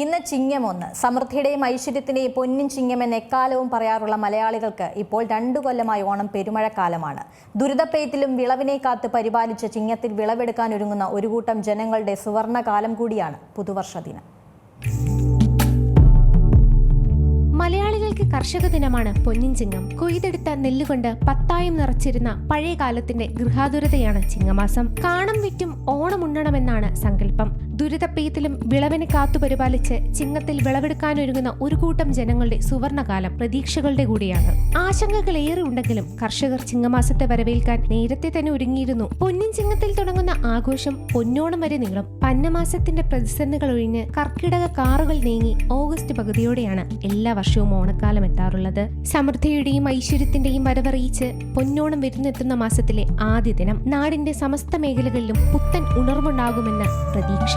ഇന്ന് ചിങ്ങം ഒന്ന് സമൃദ്ധിയുടെയും ഐശ്വര്യത്തിന്റെയും പൊന്നും ചിങ്ങം എന്ന് എക്കാലവും പറയാറുള്ള മലയാളികൾക്ക് ഇപ്പോൾ രണ്ടു കൊല്ലമായി ഓണം പെരുമഴക്കാലമാണ്. ദുരിതപ്പെയ്ത്തിലും വിളവിനെ കാത്ത് പരിപാലിച്ച് ചിങ്ങത്തിൽ വിളവെടുക്കാൻ ഒരുങ്ങുന്ന ഒരു കൂട്ടം ജനങ്ങളുടെ സുവർണകാലം കൂടിയാണ് പുതുവർഷ ദിനം. മലയാളികൾക്ക് കർഷക ദിനമാണ് പൊന്നിൻ ചിങ്ങം. കൊയ്തെടുത്ത നെല്ലുകൊണ്ട് പത്തായം നിറച്ചിരുന്ന പഴയ കാലത്തിന്റെ ഗൃഹാതുരതയാണ് ചിങ്ങമാസം. കാണം വിറ്റും ഓണമുണ്ണണമെന്നാണ് സങ്കല്പം. ദുരിതപ്പെയ്ത്തിലും വിളവിനെ കാത്തുപരിപാലിച്ച് ചിങ്ങത്തിൽ വിളവെടുക്കാനൊരുങ്ങുന്ന ഒരു കൂട്ടം ജനങ്ങളുടെ സുവർണകാലം പ്രതീക്ഷകളുടെ കൂടിയാണ്. ആശങ്കകൾ ഏറെ ഉണ്ടെങ്കിലും കർഷകർ ചിങ്ങമാസത്തെ വരവേൽക്കാൻ നേരത്തെ തന്നെ ഒരുങ്ങിയിരുന്നു. പൊന്നിൻ ചിങ്ങത്തിൽ തുടങ്ങുന്ന ആഘോഷം പൊന്നോണം വരെ നീളും. പന്നമാസത്തിന്റെ പ്രതിസന്ധികൾ ഒഴിഞ്ഞ് കർക്കിടക കാറുകൾ നീങ്ങി ഓഗസ്റ്റ് പകുതിയോടെയാണ് എല്ലാ വർഷവും ഓണക്കാലം എത്താറുള്ളത്. സമൃദ്ധിയുടെയും ഐശ്വര്യത്തിന്റെയും വരവറിയിച്ച് പൊന്നോണം വരുന്നെത്തുന്ന മാസത്തിലെ ആദ്യ ദിനം നാടിന്റെ സമസ്ത മേഖലകളിലും പുത്തൻ ഉണർവുണ്ടാകുമെന്ന് പ്രതീക്ഷ.